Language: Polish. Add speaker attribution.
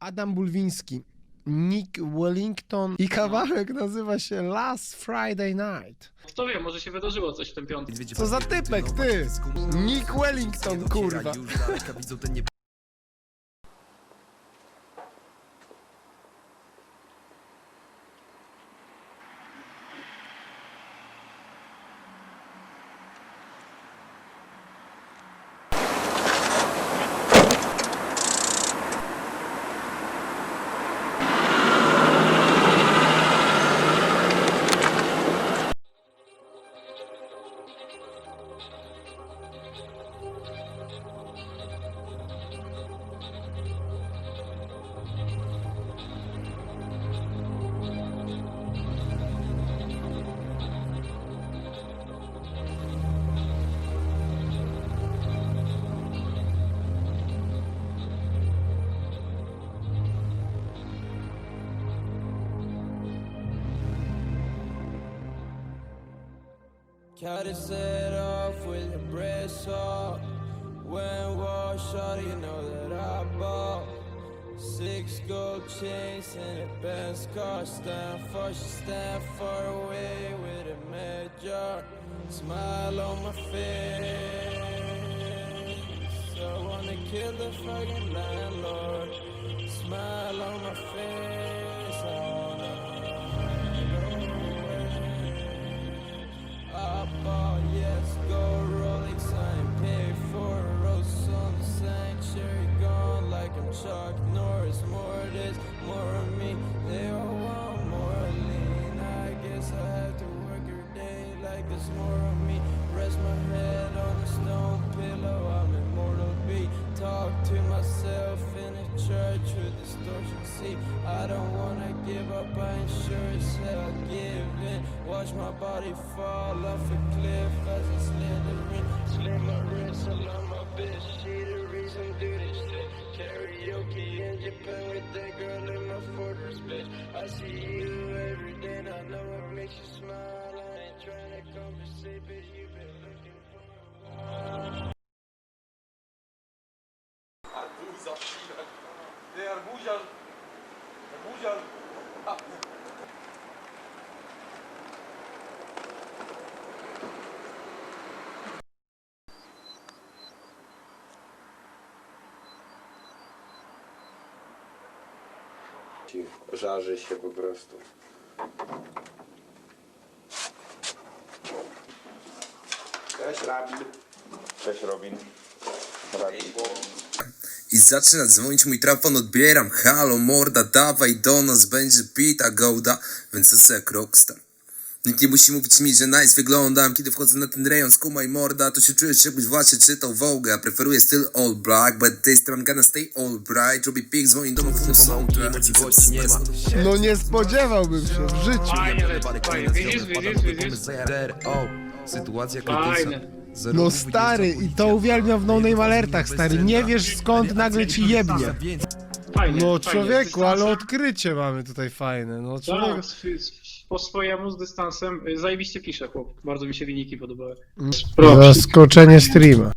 Speaker 1: Adam Bulwiński, Nick Wellington i kawałek nazywa się Last Friday Night.
Speaker 2: Kto wie, może się wydarzyło coś w tym piątku.
Speaker 1: Co za typek, ty? Nick Wellington, kurwa.
Speaker 3: Cut it set off with your breast off. When wash shot, you know that I bought. Six gold chains and a Benz car. Stand for, she stand far away with a major. Smile on my face. I wanna kill the fucking landlord. Smile on my face. I give up. I ain't sure hell give in. Watch my body fall off a cliff as it's slithering. Slit my wrist, I love my bitch. She the reason do this shit. Karaoke in Japan with that girl in my fortress, bitch. I see you every day, and I know it makes you smile. I ain't trying to conversate, but you been looking for a while.
Speaker 4: Arbuza, chwilę. Ty, arbuziarz. Arbuziarz. A.
Speaker 5: Żarzy się po prostu. Cześć Rabin. Cześć Robin. Rabin.
Speaker 6: I zaczyna dzwonić mój trafon, odbieram Halo, morda, dawaj do nas, będzie pita gołda Więc to co jak rockstar Nikt nie musi mówić mi, że nice wyglądam Kiedy wchodzę na ten rejon, skumaj morda To się czujesz jakbyś właśnie czytał Vogue Ja preferuję styl all black But this time I'm gonna stay all bright Robię pik, dzwoni do
Speaker 7: ma.
Speaker 1: No nie spodziewałbym się w życiu.
Speaker 2: Fajnie, fajnie. Widzisz, widzisz,
Speaker 7: sytuacja krytyczna.
Speaker 1: No stary, i to uwielbiam w No Name Alertach, stary. Nie wiesz skąd nagle ci jebnie.
Speaker 2: Fajnie.
Speaker 1: No człowieku, ale odkrycie mamy tutaj fajne. No człowieku.
Speaker 2: Po swojemu z dystansem y, zajebiście pisze chłop. Bardzo mi się wyniki podobały.
Speaker 1: Zaskoczenie streama.